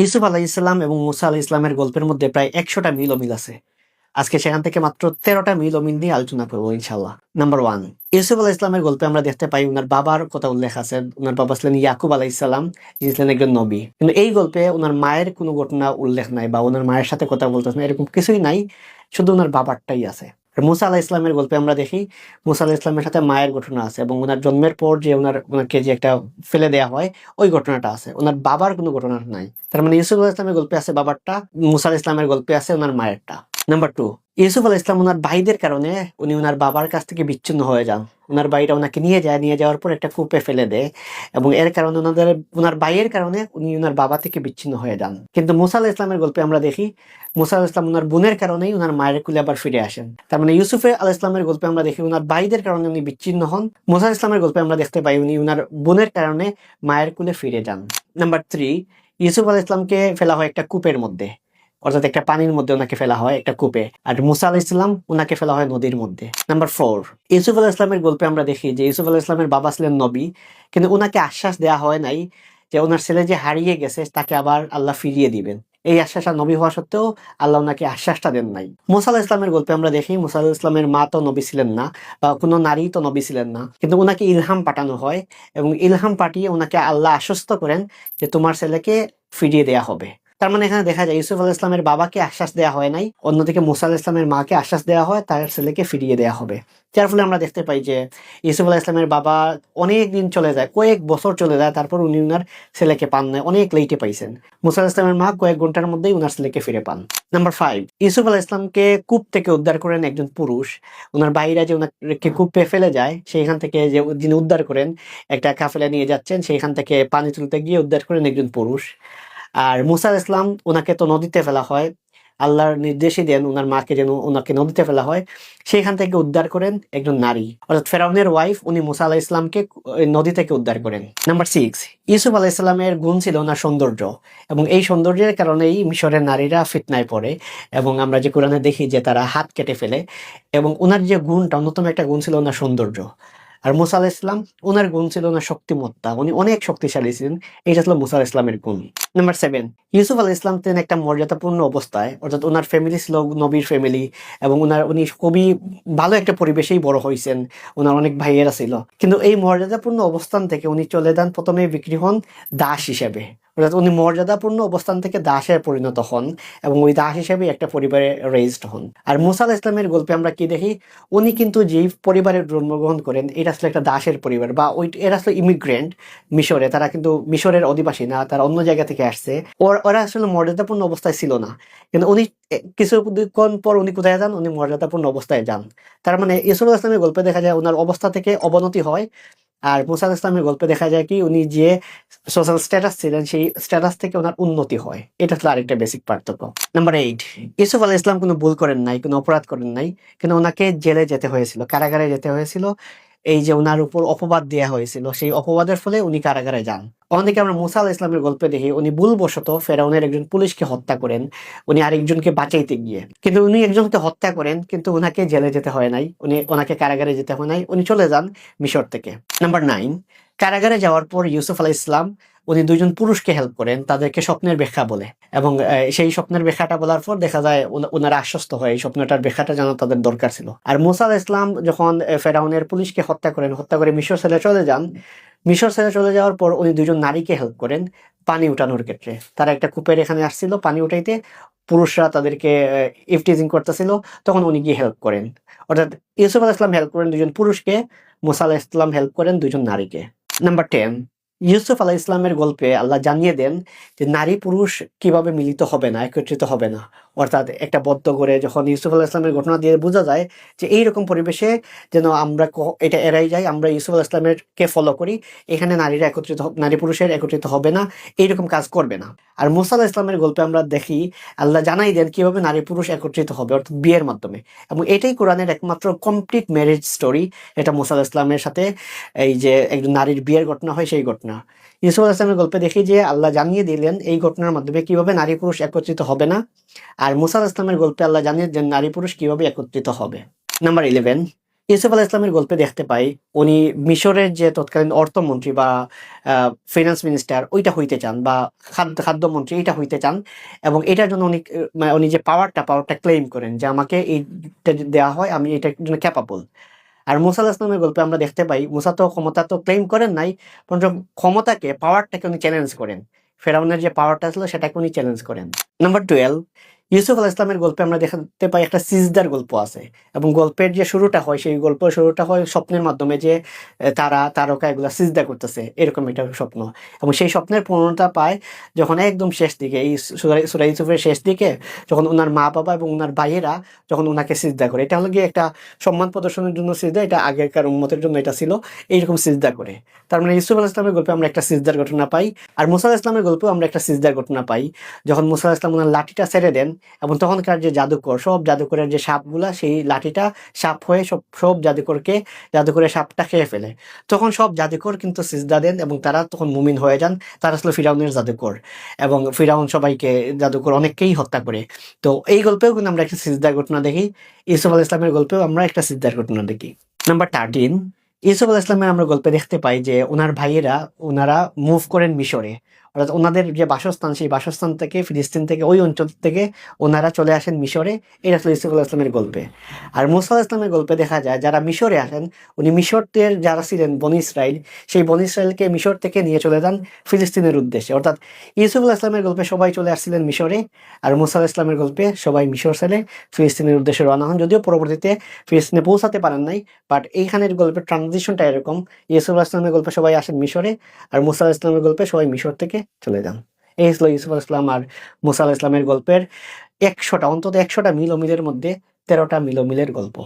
ইউসুফ আলাহ ইসলাম এবং মুসা আলাহ ইসলামের গল্পের মধ্যে প্রায় একশোটা মিল অমিল আছে। আজকে সেখান থেকে মাত্র তেরোটা মিল অমিল নিয়ে আলোচনা করব ইনশাল্লাহ নাম্বার ওয়ান, ইউসুফ আলাহ ইসলামের গল্পে আমরা দেখতে পাই উনার বাবার কথা উল্লেখ আছে। উনার বাবা ছিলেন ইয়াকুব আলাহ ইসলাম যিনি ছিলেন একজন নবী। কিন্তু এই গল্পে ওনার মায়ের কোনো ঘটনা উল্লেখ নাই বা ওনার মায়ের সাথে কথা বলতেছে না এরকম কিছুই নাই, শুধু ওনার বাবারটাই আছে। মুসা আলাহ ইসলামের গল্পে আমরা দেখি, মুসা আলাহ ইসলামের সাথে মায়ের ঘটনা আছে এবং ওনার জন্মের পর যে ওনার, ওনাকে যে একটা ফেলে দেওয়া হয়, ওই ঘটনাটা আছে। ওনার বাবার কোনো ঘটনা নাই। তার মানে ইউসুফ আলাহ ইসলামের গল্পে আছে বাবারটা, মুসা আলাহ ইসলামের গল্পে আছে ওনার মায়েরটা। নাম্বার টু ইউসুফ আলাহ ইসলাম ওনার ভাইদের কারণে উনি ওনার বাবার কাছ থেকে বিচ্ছিন্ন হয়ে যান। ওনার ভাইরা ওনাকে নিয়ে যায়, নিয়ে যাওয়ার পর একটা কূপে ফেলে দেয় এবং এর কারণে ওনাদের ওনার ভাইয়ের কারণে উনি ওনার বাবা থেকে বিচ্ছিন্ন হয়ে যান। কিন্তু মুসা আলাহ ইসলামের গল্পে আমরা দেখি, মুসা আলাহ ইসলাম ওনার বোনের কারণেই ওনার মায়ের কুলে আবার ফিরে আসেন। তার মানে ইউসুফে আলাহ ইসলামের গল্পে আমরা দেখি ওনার ভাইদের কারণে উনি বিচ্ছিন্ন হন। মুসা ইসলামের গল্পে আমরা দেখতে পাই উনি ওনার বোনের কারণে মায়ের কুলে ফিরে যান। নাম্বার থ্রি ইউসুফ আলাহ ইসলামকে ফেলা হয় একটা কূপের মধ্যে। অর্থাৎ একটা পানির মধ্যে ওনাকে ফেলা হয়, একটা কূপে। আর মুসা আলাহ ইসলাম ওনাকে ফেলা হয় নদীর মধ্যে। নাম্বার ফোর ইউসুফ আলাহ ইসলামের গল্পে আমরা দেখি যে ইউসুফ আলাহ ইসলামের বাবা ছিলেন নবী, কিন্তু ওনাকে আশ্বাস দেওয়া হয় নাই যে ওনার ছেলে যে হারিয়ে গেছে, তাকে আবার আল্লাহ ফিরিয়ে দিবেন। এই আশ্বাস আর নবী হওয়া সত্ত্বেও আল্লাহ ওনাকে আশ্বাসটা দেন নাই। মুসা আলাহ ইসলামের গল্পে আমরা দেখি মুসা আলাহ ইসলামের মা তো নবী ছিলেন না বা কোনো নারী তো নবী ছিলেন না, কিন্তু ওনাকে ইলহাম পাঠানো হয় এবং ইলহাম পাঠিয়ে ওনাকে আল্লাহ আশ্বস্ত করেন যে তোমার ছেলেকে ফিরিয়ে দেয়া হবে। তার মানে এখানে দেখা যায় ইউসুফ আল ইসলামের বাবাকে আশ্বাস দেওয়া হয় নাই, অন্যদিকে মুসা আল ইসলামের মাকে আশ্বাস দেওয়া হয়, তার ছেলেকে ফিরিয়ে দেওয়া হবে। যার ফলে আমরা দেখতে পাই যে ইউসুফ আলাহ ইসলামের বাবা অনেক দিন চলে যায়, কয়েক বছর চলে যায়, তারপর উনি উনার ছেলেকে পান না অনেক লেটে পাইছেন। মুসা আলাহ ইসলামের মা কয়েক ঘণ্টার মধ্যেই উনার ছেলেকে ফিরে পান। নাম্বার ফাইভ ইউসুফ আলাহ ইসলামকে কূপ থেকে উদ্ধার করেন একজন পুরুষ। ওনার বাইরা যে ওনাকে কূপে ফেলে যায়, সেইখান থেকে যে যিনি উদ্ধার করেন, একটা কাফেলা নিয়ে যাচ্ছেন, সেইখান থেকে পানি তুলতে গিয়ে উদ্ধার করেন একজন পুরুষ। আর মুসা আলাইহিস ইসলাম ওনাকে তো নদীতে ফেলা হয়। আল্লাহর নির্দেশই দেন ওনার মাকে যেন ওনাকে নদীতে ফেলা হয়। সেখান থেকে উদ্ধার করেন একজন নারী। অর্থাৎ ফেরাউনের ওয়াইফ উনি মুসা আলাহ ইসলামকে নদী থেকে উদ্ধার করেন। নাম্বার সিক্স ইউসুফ আলাহ ইসলামের গুণ ছিল ওনার সৌন্দর্য এবং এই সৌন্দর্যের কারণেই মিশরের নারীরা ফিতনায় পড়ে এবং আমরা যে কোরআনে দেখি যে তারা হাত কেটে ফেলে এবং ওনার যে গুণটা, অন্যতম একটা গুণ ছিল ওনার সৌন্দর্য। আর মুসা আলাহ ইসলাম ওনার গুণ ছিল ওনার শক্তিমত্তা। উনি অনেক শক্তিশালী ছিলেন। এটা ছিল মুসা ইসলামের গুণ। নাম্বার সেভেন ইউসুফ আলাহ ইসলাম ছিলেন একটা মর্যাদাপূর্ণ অবস্থায়, অর্থাৎ ওনার ফ্যামিলি ছিল নবীর ফ্যামিলি এবং ওনার উনি খুবই ভালো একটা পরিবেশেই বড় হয়েছেন, ওনার অনেক ভাইয়েরা ছিল। কিন্তু এই মর্যাদাপূর্ণ অবস্থান থেকে উনি চলে যান প্রথমে বিক্রি হন দাস হিসেবে। অর্থাৎ উনি মর্যাদাপূর্ণ অবস্থান থেকে দাসে পরিণত হন এবং ওই দাস হিসেবে একটা পরিবারে রেজড হন। আর মুসা আলাহ ইসলামের গল্পে আমরা কি দেখি? উনি কিন্তু যেই পরিবারে জন্মগ্রহণ করেন, এটা আসলে একটা দাসের পরিবার বা ওই, এরা আসলে ইমিগ্রেন্ট মিশরে, তারা কিন্তু মিশরের অধিবাসী না, তারা অন্য জায়গা থেকে আসছে। ওরা আসলে মর্যাদাপূর্ণ অবস্থায় ছিল না। কিন্তু উনি এ, কিছুক্ষণ পর উনি কোথায় যান? উনি মর্যাদাপূর্ণ অবস্থায় যান। তার মানে ইসুল ইসলামের গল্পে দেখা যায় ওনার অবস্থা থেকে অবনতি হয়। আর মুসা আলাহ ইসলামের গল্পে দেখা যায় কি উনি যে সোশ্যাল স্ট্যাটাস ছিলেন সেই স্ট্যাটাস থেকে ওনার উন্নতি হয়। এটা হলো আরেকটা বেসিক পার্থক্য। নাম্বার এইট ইউসুফ আলাহ ইসলাম কোনো ভুল করেন নাই কোনো অপরাধ করেন নাই। কিন্তু ওনাকে জেলে যেতে হয়েছিল কারাগারে যেতে হয়েছিল। এই যে ওনার উপর অপবাদ দেওয়া হয়েছিল, সেই অপবাদের ফলে উনি কারাগারে যান। অনেকে আমরা মুসা আলাহ ইসলামের গল্পে দেখি, উনি ভুলবশত ফেরাউনের একজন পুলিশকে হত্যা করেন, উনি আরেকজনকে বাঁচাইতে গিয়ে। কিন্তু উনি একজনকে হত্যা করেন, কিন্তু ওনাকে জেলে যেতে হয় নাই। উনি ওনাকে কারাগারে যেতে হয় নাই। উনি চলে যান মিশর থেকে। নাম্বার নাইন কারাগারে যাওয়ার পর ইউসুফ আলাহ ইসলাম, উনি দুইজন পুরুষকে হেল্প করেন, তাদেরকে স্বপ্নের ব্যাখ্যা বলে। এবং সেই স্বপ্নের ব্যাখ্যাটা বলার পর দেখা যায় ওনারা আশ্বস্ত হয় এই স্বপ্নটার ব্যাখ্যাটা জানা তাদের দরকার ছিল। আর মুসা আলাহ ইসলাম যখন ফেরাউনের পুলিশকে হত্যা করেন, হত্যা করে মিশর সেলে চলে যান, মিশর সেলে চলে যাওয়ার পর উনি দুজন নারীকে হেল্প করেন পানি উঠানোর ক্ষেত্রে। তারা একটা কূপের এখানে আসছিল পানি উঠাইতে, পুরুষরা তাদেরকে ইফটিজিং করতেছিল, তখন উনি গিয়ে হেল্প করেন। অর্থাৎ ইউসুফ আলাহ ইসলাম হেল্প করেন দুজন পুরুষকে, মুসা ইসলাম হেল্প করেন দুজন নারীকে। নাম্বার টেন ইউসুফ আলাহ ইসলামের গল্পে আল্লাহ জানিয়ে দেন যে নারী পুরুষ কীভাবে মিলিত হবে না, একত্রিত হবে না? অর্থাৎ একটা বদ্ধ করে যখন ইউসুফ আলাহ ইসলামের ঘটনা দিয়ে বোঝা যায় যে এইরকম পরিবেশে যেন আমরা এটা এড়াই যাই আমরা ইউসুফ আলাহ ইসলামের কে ফলো করি, এখানে নারীরা একত্রিত নারী পুরুষের একত্রিত হবে না, এইরকম কাজ করবে না। আর মুসা ইসলামের গল্পে আমরা দেখি, আল্লাহ জানাই দেন কীভাবে নারী পুরুষ একত্রিত হবে, অর্থাৎ বিয়ের মাধ্যমে। এবং এটাই কোরআনের একমাত্র কমপ্লিট ম্যারেজ স্টোরি এটা মুসা ইসলামের সাথে এই যে একজন নারীর বিয়ের ঘটনা হয়, সেই ঘটনা। ইউসুফ আলাহ ইসলামের গল্পে দেখি যে আল্লাহ জানিয়ে দিলেন এই ঘটনার মাধ্যমে কীভাবে নারী পুরুষ একত্রিত হবে না? আর মুসা ইসলামের গল্পে আল্লাহ জানিয়ে দেন নারী পুরুষ কীভাবে একত্রিত হবে? নাম্বার ইলেভেন, ইউসুফ আলাহ ইসলামের গল্পে দেখতে পাই উনি মিশরের যে তৎকালীন অর্থমন্ত্রী বা ফিনান্স মিনিস্টার ওইটা হইতে চান বা খাদ্য খাদ্যমন্ত্রী এটা হইতে চান এবং এটার জন্য উনি মানে উনি যে পাওয়ারটা পাওয়ারটা ক্লেম করেন যে আমাকে এইটা দেওয়া হয়, আমি এটার জন্য ক্যাপাবল আর মুসা ইসলামের গল্পে আমরা দেখতে পাই, মুসা তো ক্ষমতা তো ক্লেম করেন নাই, বরঞ্চ ক্ষমতাকে পাওয়ারটাকে উনি চ্যালেঞ্জ করেন। ফেরাউনের যে পাওয়ারটা ছিল, সেটাকে উনি চ্যালেঞ্জ করেন। নাম্বার টুয়েলভ ইউসুফ আলাহ ইসলামের গল্পে আমরা দেখতে পাই একটা সিজদার গল্প আছে এবং গল্পের যে শুরুটা হয়, সেই গল্পের শুরুটা হয় স্বপ্নের মাধ্যমে যে তারা তারকা এগুলা সিজদা করতেছে, এরকম একটা স্বপ্ন। এবং সেই স্বপ্নের পূর্ণতা পায় যখন একদম শেষ দিকে, এই সুরা- ইউসুফের শেষ দিকে যখন ওনার মা বাবা এবং ওনার ভাইয়েরা যখন ওনাকে সিজদা করে, এটা হলো গিয়ে একটা সম্মান প্রদর্শনের জন্য সিজদা, এটা আগেকার উন্মতের জন্য এটা ছিল, এইরকম সিজদা করে। তার মানে ইউসুফ আলাহ ইসলামের গল্পে আমরা একটা সিজদার ঘটনা পাই, আর মুসা ইসলামের গল্পেও আমরা একটা সিজদার ঘটনা পাই, যখন মুসা ইসলাম ওনার লাঠিটা ছেড়ে দেন এবং তখনকার যে জাদুকর, সব জাদুকরের যে সাপগুলা, সেই লাঠিটা সাপ হয়ে সব সব জাদুকরকে, জাদুকরের সাপটা খেয়ে ফেলে। তখন সব জাদুকর কিন্তু সিজদা দেন এবং তারা তখন মুমিন হয়ে যান। তারা আসলে ফিরাউনের জাদুকর এবং ফিরাউন সবাইকে জাদুকর অনেককেই হত্যা করে। তো এই গল্পেও কিন্তু আমরা একটা সিজদার ঘটনা দেখি। ইউসুফ আল ইসলামের গল্পেও আমরা একটা সিজদার ঘটনা দেখি। নাম্বার থার্টিন ইউসুফ আল ইসলামের আমরা গল্পে দেখতে পাই যে ওনার ভাইয়েরা, ওনারা মুভ করেন মিশরে। অর্থাৎ ওনাদের যে বাসস্থান, সেই বাসস্থান থেকে, ফিলিস্তিন থেকে, ওই অঞ্চল থেকে ওনারা চলে আসেন মিশরে। এটা আসলে ইউসুফ আল ইসলামের গল্পে। আর মুসা ইসলামের গল্পে দেখা যায়, যারা মিশরে আসেন, উনি মিশরের যারা ছিলেন, বন ইসরায়েল সেই বন ইসরায়েলকে মিশর থেকে নিয়ে চলে যান ফিলিস্তিনের উদ্দেশ্যে। অর্থাৎ ইউসুফ আল ইসলামের গল্পে সবাই চলে আসছিলেন মিশরে, আর মুসা ইসলামের গল্পে সবাই মিশর ছেড়ে ফিলিস্তিনের উদ্দেশ্যে রওনা হন। যদিও পরবর্তীতে ফিলিস্তিনে পৌঁছাতে পারেন নাই, বাট এইখানের গল্পের ট্রানজিশনটা এরকম। ইউসুফ আল ইসলামের গল্পে সবাই আসেন মিশরে, আর মুসা ইসলামের গল্পে সবাই মিশর থেকে চলে যান। এই ছিল ইউসুফ ইসলাম আর মুসা ইসলামের গল্পের একশোটা, অন্তত একশোটা মিলোমিলের মধ্যে তেরোটা মিলোমিলের গল্প।